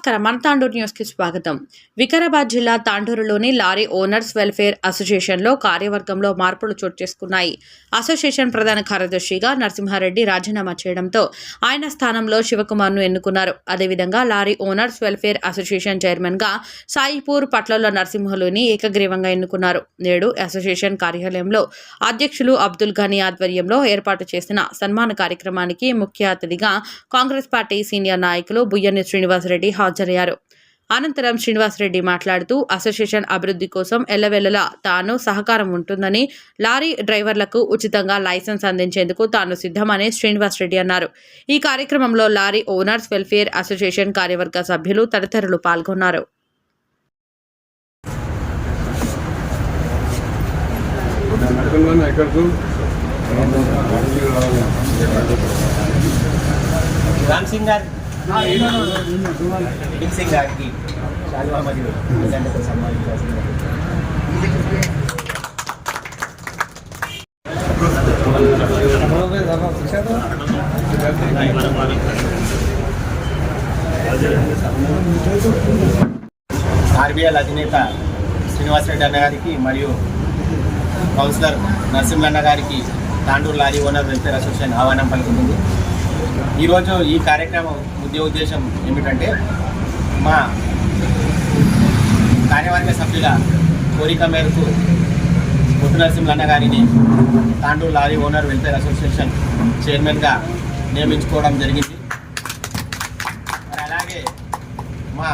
నమస్కారం. మన తాండూరు స్వాగతం. వికారాబాద్ జిల్లా తాండూరులోని లారీ ఓనర్స్ వెల్ఫేర్ అసోసియేషన్లో కార్యవర్గంలో మార్పులు చోటు చేసుకున్నాయి. అసోసియేషన్ ప్రధాన కార్యదర్శిగా నరసింహారెడ్డి రాజీనామా చేయడంతో ఆయన స్థానంలో శివకుమార్ను ఎన్నుకున్నారు. అదేవిధంగా లారీ ఓనర్స్ వెల్ఫేర్ అసోసియేషన్ చైర్మన్గా సాయిపూర్ పట్లలో నరసింహులుని ఏకగ్రీవంగా ఎన్నుకున్నారు. నేడు అసోసియేషన్ కార్యాలయంలో అధ్యక్షులు అబ్దుల్ ఘనీ ఆధ్వర్యంలో ఏర్పాటు చేసిన సన్మాన కార్యక్రమానికి ముఖ్య అతిథిగా కాంగ్రెస్ పార్టీ సీనియర్ నాయకులు బుయ్యని శ్రీనివాసరెడ్డి హాజరయ్యారు. అనంతరం శ్రీనివాసరెడ్డి మాట్లాడుతూ అసోసియేషన్ అభివృద్ధి కోసం ఎల్లవెల్లలా తాను సహకారం ఉంటుందని లారీ డ్రైవర్లకు ఉచితంగా లైసెన్స్ అందించేందుకు తాను సిద్ధమని శ్రీనివాసరెడ్డి అన్నారు. ఈ కార్యక్రమంలో లారీ ఓనర్స్ వెల్ఫేర్ అసోసియేషన్ కార్యవర్గ సభ్యులు తదితరులు పాల్గొన్నారు. రామ్ సింగ్ గారు. బిగ్ సింగ్ గారికి శాలువా సన్మానించాల్సింది ఆర్బీఎల్ అధినేత శ్రీనివాసరెడ్డి అన్న గారికి మరియు కౌన్సిలర్ నరసింహన్న గారికి Tandur lorry owner welfare association ఆహ్వానం పలుకుతుంది. ఈరోజు ఈ కార్యక్రమం ముఖ్య ఉద్దేశం ఏమిటంటే మా కార్యవర్గ సభ్యుల కోరిక మేరకు పొట్టు నరసింహన్న గారిని Tandur lorry owner welfare association చైర్మన్గా నియమించుకోవడం జరిగింది. మరి అలాగే మా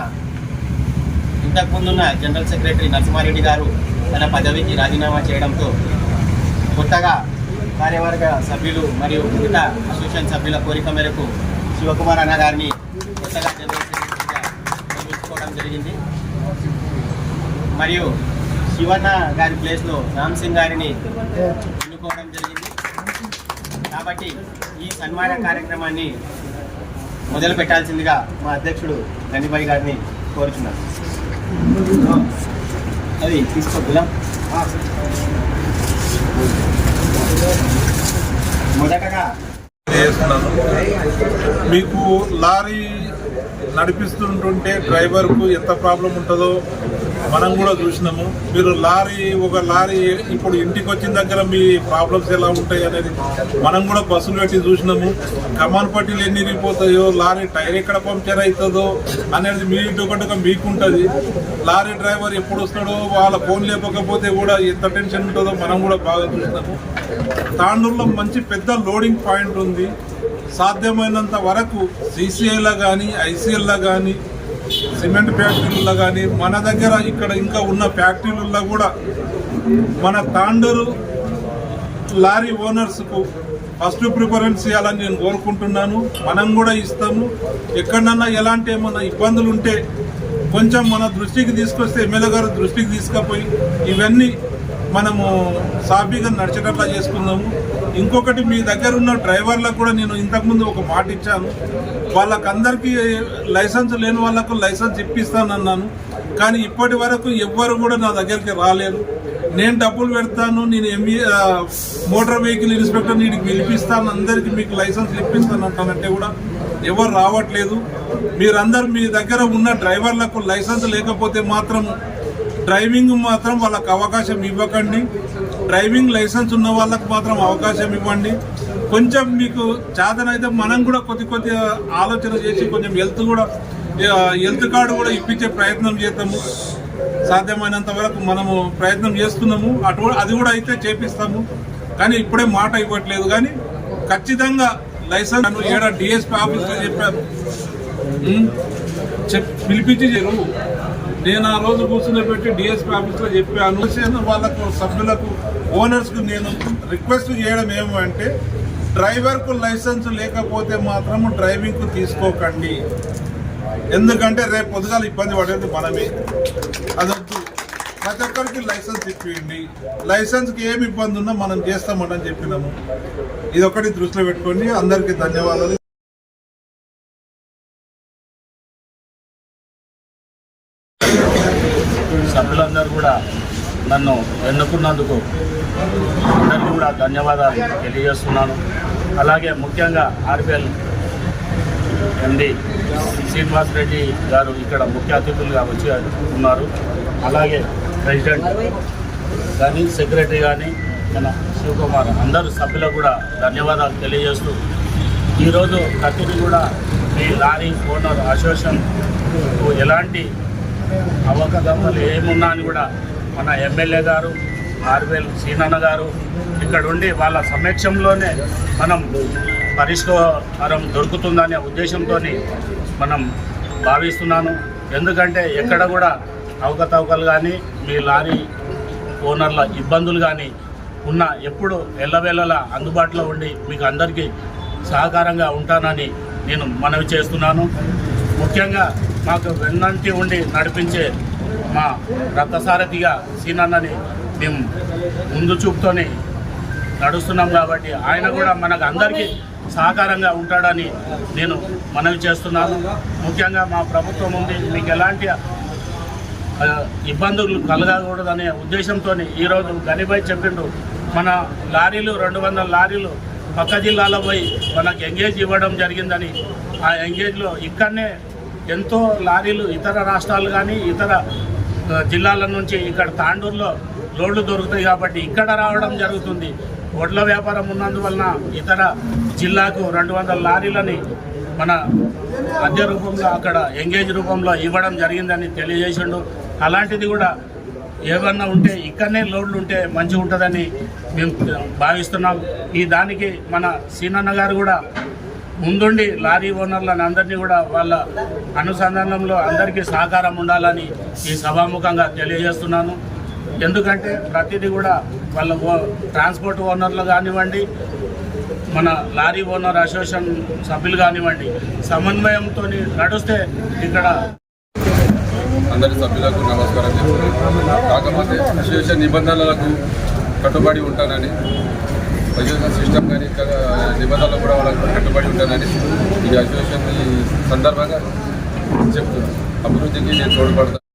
ఇంతకుముందున్న జనరల్ సెక్రటరీ నరసింహారెడ్డి గారు తన పదవికి రాజీనామా చేయడంతో కొత్తగా కార్యవర్గ సభ్యులు మరియు మిగతా అసోసియేషన్ సభ్యుల కోరిక మేరకు శివకుమార్ అన్న గారిని కొత్తగా జనరల్ నియమించుకోవడం జరిగింది. మరియు శివన్న గారి ప్లేస్లో రామ్ సింగ్ గారిని ఎన్నుకోవడం జరిగింది. కాబట్టి ఈ సన్మాన కార్యక్రమాన్ని మొదలు పెట్టాల్సిందిగా మా అధ్యక్షుడు గణిబాయి గారిని కోరుచున్నాను. అది తీసుకో గులాం. మీకు లారీ నడిపిస్తుంటుంటే డ్రైవర్కు ఎంత ప్రాబ్లం ఉంటుందో మనం కూడా చూసినాము. మీరు లారీ ఒక లారీ ఇప్పుడు ఇంటికి వచ్చిన దగ్గర మీ ప్రాబ్లమ్స్ ఎలా ఉంటాయి అనేది మనం కూడా బస్సులు పెట్టి చూసినాము. కమాన్ పట్టీలు ఎన్ని ఇరిగిపోతాయో లారీ టైర్ ఎక్కడ పంక్చర్ అవుతుందో అనేది మీ ఒకటిగా మీకుంటుంది. లారీ డ్రైవర్ ఎప్పుడు వస్తాడో వాళ్ళ ఫోన్ లేకపోతే కూడా ఎంత టెన్షన్ ఉంటుందో మనం కూడా బాగా చూసినాము. తాండూరులో మంచి పెద్ద లోడింగ్ పాయింట్ ఉంది. సాధ్యమైనంత వరకు సీసీఐలా కానీ ఐసీఎల్లో కానీ సిమెంట్ ఫ్యాక్టరీల్లో కానీ మన దగ్గర ఇక్కడ ఇంకా ఉన్న ఫ్యాక్టరీలలో కూడా మన తాండూరు లారీ ఓనర్స్కు ఫస్ట్ ప్రిఫరెన్స్ ఇవ్వాలని నేను కోరుకుంటున్నాను. మనం కూడా ఇస్తాము. ఎక్కడన్నా ఎలాంటి ఏమన్నా ఇబ్బందులు ఉంటే కొంచెం మన దృష్టికి తీసుకొస్తే ఎమ్మెల్యే గారు దృష్టికి తీసుకుపోయి ఇవన్నీ మనము సాఫీగా నడిచేటట్లా చేసుకుందాము. ఇంకొకటి మీ దగ్గర ఉన్న డ్రైవర్లకు కూడా నేను ఇంతకుముందు ఒక మాట ఇచ్చాను. వాళ్ళకందరికీ లైసెన్స్ లేని వాళ్ళకు లైసెన్స్ ఇప్పిస్తానన్నాను. కానీ ఇప్పటి వరకు ఎవ్వరు కూడా నా దగ్గరికి రాలేరు నేను డబ్బులు పెడతాను నేను ఎంఈ మోటార్ వెహికల్ ఇన్స్పెక్టర్ నీకు పిలిపిస్తాను అందరికీ మీకు లైసెన్స్ ఇప్పిస్తాను అంటానంటే కూడా ఎవరు రావట్లేదు. మీరందరూ మీ దగ్గర ఉన్న డ్రైవర్లకు లైసెన్స్ లేకపోతే మాత్రం డ్రైవింగ్ మాత్రం వాళ్ళకు అవకాశం ఇవ్వకండి. డ్రైవింగ్ లైసెన్స్ ఉన్న వాళ్ళకు మాత్రం అవకాశం ఇవ్వండి. కొంచెం మీకు చేతనైతే మనం కూడా కొద్ది కొద్దిగా ఆలోచన చేసి కొంచెం హెల్త్ కూడా హెల్త్ కార్డు కూడా ఇప్పించే ప్రయత్నం చేద్దాము. సాధ్యమైనంత వరకు మనము ప్రయత్నం చేస్తున్నాము. అటు అది కూడా అయితే చేపిస్తాము. కానీ ఇప్పుడే మాట ఇవ్వట్లేదు. కానీ ఖచ్చితంగా లైసెన్స్ నన్ను ఏడా డిఎస్పీ ఆఫీస్లో చెప్పాను చెప్ పిలిపించి చేరు. నేను ఆ రోజు కూర్చుని పెట్టి డిఎస్పీ ఆఫీస్లో చెప్పాను. వాళ్ళకు సభ్యులకు ఓనర్స్కు నేను రిక్వెస్ట్ చేయడం ఏమంటే డ్రైవర్కు లైసెన్స్ లేకపోతే మాత్రం డ్రైవింగ్కు తీసుకోకండి. ఎందుకంటే రేపు పొద్దుగాల ఇబ్బంది పడేది మనమే. అదొద్దు. ప్రతి ఒక్కరికి లైసెన్స్ ఇప్పియండి లైసెన్స్కి ఏమి ఇబ్బంది ఉన్నా మనం చేస్తామని చెప్పినాము. ఇది ఒకటి దృష్టిలో పెట్టుకోండి. అందరికీ ధన్యవాదాలు. సభ్యులందరూ కూడా నన్ను ఎన్నుకున్నందుకు అందరికీ కూడా ధన్యవాదాలు తెలియజేస్తున్నాను. అలాగే ముఖ్యంగా ఆర్బిఎల్ ఎండి శ్రీనివాస్ రెడ్డి గారు ఇక్కడ ముఖ్య అతిథులుగా వచ్చి ఉన్నారు. అలాగే ప్రెసిడెంట్ కానీ సెక్రటరీ కానీ మన శివకుమార్ అందరు సభ్యులకు కూడా ధన్యవాదాలు తెలియజేస్తూ ఈరోజు కత్తిని కూడా ఈ లారీ ఓనర్ అసోసియేషన్ ఎలాంటి అవకతవకలు ఏమున్నా అని కూడా మన ఎమ్మెల్యే గారు ఆర్వెల్ సీనన్న గారు ఇక్కడ ఉండి వాళ్ళ సమక్షంలోనే మనం పరిష్కారం దొరుకుతుందనే ఉద్దేశంతో మనం భావిస్తున్నాను. ఎందుకంటే ఎక్కడ కూడా అవకతవకలు కానీ మీ లారీ ఓనర్ల ఇబ్బందులు కానీ ఉన్న ఎప్పుడు ఎల్లవేళలా అందుబాటులో ఉండి మీకు అందరికీ సహకారంగా ఉంటానని నేను మనవి చేస్తున్నాను. ముఖ్యంగా మాకు వెన్నంటి ఉండి నడిపించే మా రథసారథిగా సీనన్నని మేము ముందు చూపుతోనే నడుస్తున్నాం కాబట్టి ఆయన కూడా మనకు అందరికీ సహకారంగా ఉంటాడని నేను మనవి చేస్తున్నాను. ముఖ్యంగా మా ప్రభుత్వం ఉంది. మీకు ఎలాంటి ఇబ్బందులు కలగకూడదనే ఉద్దేశంతో ఈరోజు గనిబాయ్ చెప్పిండు. మన లారీలు రెండు వందల లారీలు పక్క జిల్లాలో పోయి మనకు ఎంగేజ్ ఇవ్వడం జరిగిందని. ఆ ఎంగేజ్లో ఇక్కడనే ఎంతో లారీలు ఇతర రాష్ట్రాలు కానీ ఇతర జిల్లాల నుంచి ఇక్కడ తాండూరులో లోడ్లు దొరుకుతాయి కాబట్టి ఇక్కడ రావడం జరుగుతుంది. వడ్ల వ్యాపారం ఉన్నందువలన ఇతర జిల్లాకు రెండు వందల లారీలని మన మధ్య రూపంలో అక్కడ ఎంగేజ్ రూపంలో ఇవ్వడం జరిగిందని తెలియజేసిండు. అలాంటిది కూడా ఏమన్నా ఉంటే ఇక్కడనే లోడ్లు ఉంటే మంచిగా ఉంటుందని మేము భావిస్తున్నాం. ఈ దానికి మన సీనన్న గారు కూడా ముందుండి లారీ ఓనర్లను అందరినీ కూడా వాళ్ళ అనుసంధానంలో అందరికీ సహకారం ఉండాలని ఈ సభాముఖంగా తెలియజేస్తున్నాను. ఎందుకంటే ప్రతిదీ కూడా వాళ్ళ ఓ- ట్రాన్స్పోర్ట్ ఓనర్లు కానివ్వండి మన లారీ ఓనర్ అసోసియేషన్ సభ్యులు కానివ్వండి సమన్వయంతో నడుస్తే ఇక్కడ అందరి సభ్యులకు నమస్కారం చెప్తున్నాను. కాకపోతే అసోసియేషన్ నిబంధనలకు కట్టుబడి ఉంటానని అసోసియేషన్ సిస్టమ్ కానీ నిబంధనలు కూడా వాళ్ళకు కట్టుబడి ఉంటానని ఈ అసోసియేషన్ సందర్భంగా చెప్తున్నాను అభివృద్ధికి నేను తోడ్పడతాను.